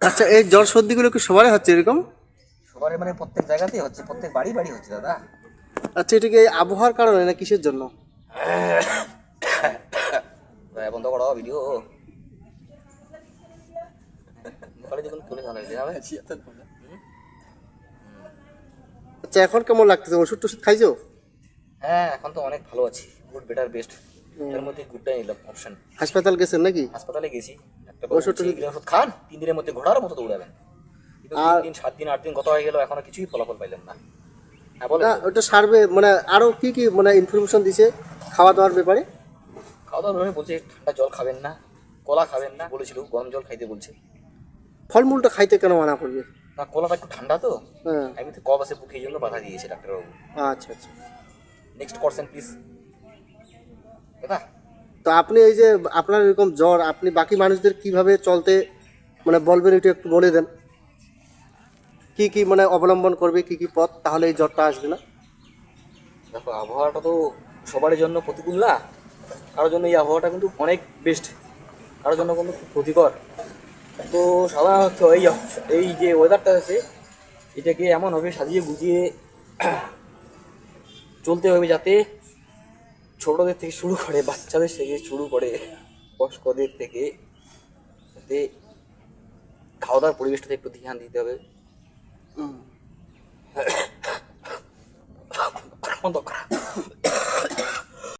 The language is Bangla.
আচ্ছা এই জ্বর সর্দিগুলো কি সবারই হচ্ছে এরকম? সবার মানে প্রত্যেক জায়গাতেই হচ্ছে প্রত্যেক বাড়ি বাড়ি হচ্ছে দাদা। আচ্ছা এটা কি আবহাওয়ার কারণে না কিসের জন্য? বন্ধ করো ভিডিও আচ্ছা এখন কেমন লাগতেছে? ওষুধ টষুধ খাইছো? হ্যাঁ এখন তো অনেক ভালো আছি। গুড বেটার বেস্ট এর মধ্যে গুডটাই নিলাম অপশন হাসপাতাল গেছেন নাকি? হাসপাতালে গেছি। ওষুধ খান। তিন দিনের মধ্যে ঘোড়ার মতো দৌড়াবেন। আর- দিন সাত দিন আট দিন কত হয়ে গেল এখনও কিছুই ফলাফল পাইলাম না। হ্যাঁ না ওটা সারবে মানে আরও কি কি মানে ইনফরমেশন দিছে খাওয়া দাওয়ার ব্যাপারে? খাওয়া দাওয়া ধরে বলছে ঠান্ডা জল খাবেন না কলা খাবেন না। বলেছিল গরম জল খাইতে বলছে। ফলমূলটা খাইতে কেন মানা করবে? না কলাটা একটু ঠান্ডা তো। হ্যাঁ। আমি তো কব আছে বুকে জন্য বাধা দিয়েছে ডাক্তারবাবু। আচ্ছা আচ্ছা। নেক্সট পার্সন প্লিজ দাদা তো আপনি এই যে আপনার এরকম জ্বর, আপনি বাকি মানুষদের কীভাবে চলতে মানে বলবেন একটু একটু বলে দেন? কি কি মানে অবলম্বন করবে, কি কি পথ? তাহলে এই জ্বরটা আসবে না। দেখো, আবহাওয়াটা তো সবার জন্য প্রতিকূল না? কারোর জন্য এই আবহাওয়াটা কিন্তু অনেক বেস্ট কারোর জন্য কিন্তু খুব ক্ষতিকর। তো সাধারণত এই এই যে ওয়েদারটা আছে, এটাকে এমনভাবে সাজিয়ে গুছিয়ে চলতে হবে যাতে ছোটদের থেকে শুরু করে বাচ্চাদের থেকে শুরু করে বয়স্কদের থেকে যাতে খাওয়া দাওয়ার পরিবেশটাতে একটু ধ্যান দিতে হবে। হুম।